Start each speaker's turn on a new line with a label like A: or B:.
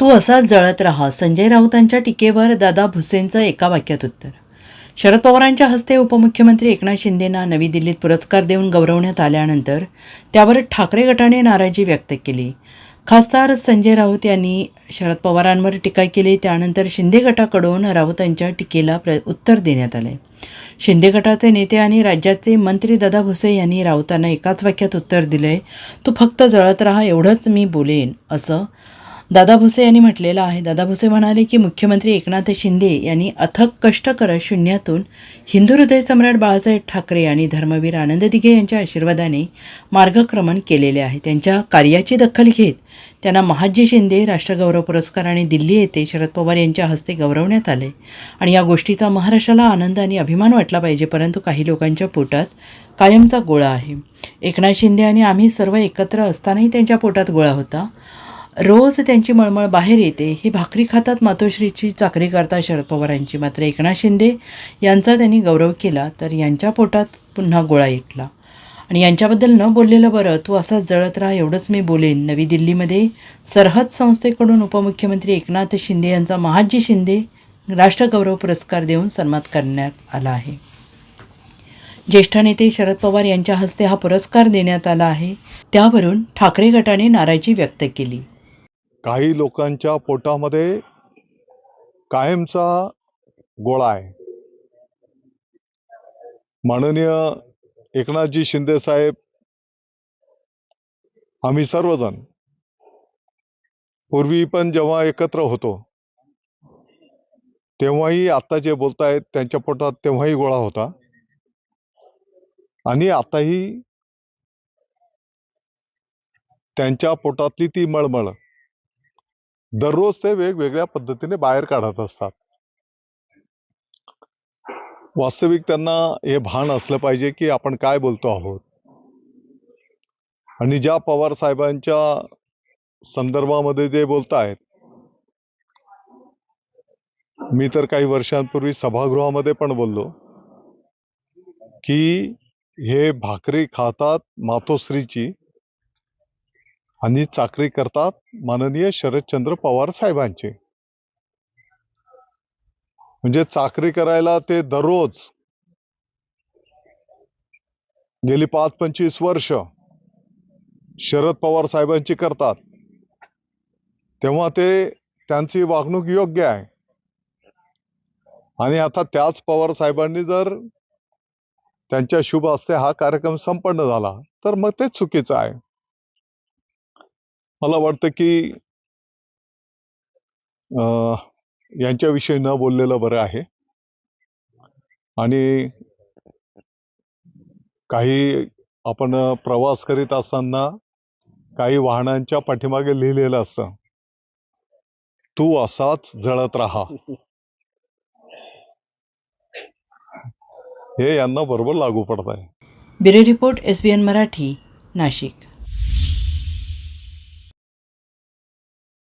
A: तू असाच जळत राहा. संजय राऊतांच्या टीकेवर दादा भुसेंचं एका वाक्यात उत्तर. शरद पवारांच्या हस्ते उपमुख्यमंत्री एकनाथ शिंदेंना नवी दिल्लीत पुरस्कार देऊन गौरवण्यात आल्यानंतर त्यावर ठाकरे गटाने नाराजी व्यक्त केली. खासदार संजय राऊत यांनी शरद पवारांवर टीका केली. त्यानंतर शिंदे गटाकडून राऊतांच्या टीकेला प्र उत्तर देण्यात आले. शिंदे गटाचे नेते आणि राज्याचे मंत्री दादा भुसे यांनी राऊतांना एकाच वाक्यात उत्तर दिले तू फक्त जळत राहा एवढंच मी बोलेन असं दादा भुसे यांनी म्हटलेलं आहे. दादा भुसे म्हणाले की मुख्यमंत्री एकनाथ शिंदे यांनी अथक कष्ट करत शून्यातून हिंदू हृदय सम्राट बाळासाहेब ठाकरे आणि धर्मवीर आनंद दिघे यांच्या आशीर्वादाने मार्गक्रमण केलेले आहे. त्यांच्या कार्याची दखल घेत त्यांना महाजी शिंदे राष्ट्रगौरव पुरस्काराने दिल्ली येथे शरद पवार यांच्या हस्ते गौरवण्यात आले. आणि या गोष्टीचा महाराष्ट्राला आनंद आणि अभिमान वाटला पाहिजे परंतु काही लोकांच्या पोटात कायमचा गोळा आहे. एकनाथ शिंदे आणि आम्ही सर्व एकत्र असतानाही त्यांच्या पोटात गोळा होता. रोज त्यांची मळमळ बाहेर येते. ही भाकरी खातात मातोश्रीची चाकरी करता शरद पवारांची. मात्र एकनाथ शिंदे यांचा त्यांनी गौरव केला तर यांच्या पोटात पुन्हा गोळा इटला आणि यांच्याबद्दल न बोललेलं बरं तू असाच जळत राहा एवढंच मी बोलेन. नवी दिल्लीमध्ये सरहद संस्थेकडून उपमुख्यमंत्री एकनाथ शिंदे यांचा महाजी शिंदे राष्ट्रगौरव पुरस्कार देऊन सन्मान करण्यात आला आहे. ज्येष्ठ नेते शरद पवार यांच्या हस्ते हा पुरस्कार देण्यात आला आहे. त्यावरून ठाकरे गटाने नाराजी व्यक्त केली.
B: काही लोकांच्या पोटामध्ये कायमचा गोळा आहे. माननीय एकनाथजी शिंदे साहेब आम्ही सर्वजण पूर्वी पण जेव्हा एकत्र होतो तेव्हाही आता जे बोलतायत त्यांच्या पोटात तेव्हाही गोळा होता. आणि आताही त्यांच्या पोटातली ती मळमळ दररोज ते वेगवेगळ्या पद्धतीने बाहेर काढत असतात. वास्तविक त्यांना हे भान असलं पाहिजे की आपण काय बोलतो आहोत. आणि ज्या पवार साहेबांच्या संदर्भामध्ये जे बोलतायत मी तर काही वर्षांपूर्वी सभागृहामध्ये पण बोललो की हे भाकरी खातात मातोश्रीची आणि चाकरी करतात माननीय शरदचंद्र पवार साहेबांचे. म्हणजे चाकरी करायला ते दररोज गेली पाच पंचवीस वर्ष शरद पवार साहेबांची करतात. तेव्हा ते त्यांची वागणूक योग्य आहे. आणि आता त्याच पवार साहेबांनी जर त्यांच्या शुभ असते हा कार्यक्रम संपन्न झाला तर मग ते चुकीचं आहे. मला वाटतं की यांच्याविषयी न बोललेलं बरं आहे. आणि काही आपण प्रवास करीत असताना काही वाहनांच्या पाठीमागे लिहिलेलं असतं तू असाच जळत राहा. हे यांना बरोबर लागू पडत आहे
A: bureau report S B N Marathi Nashik.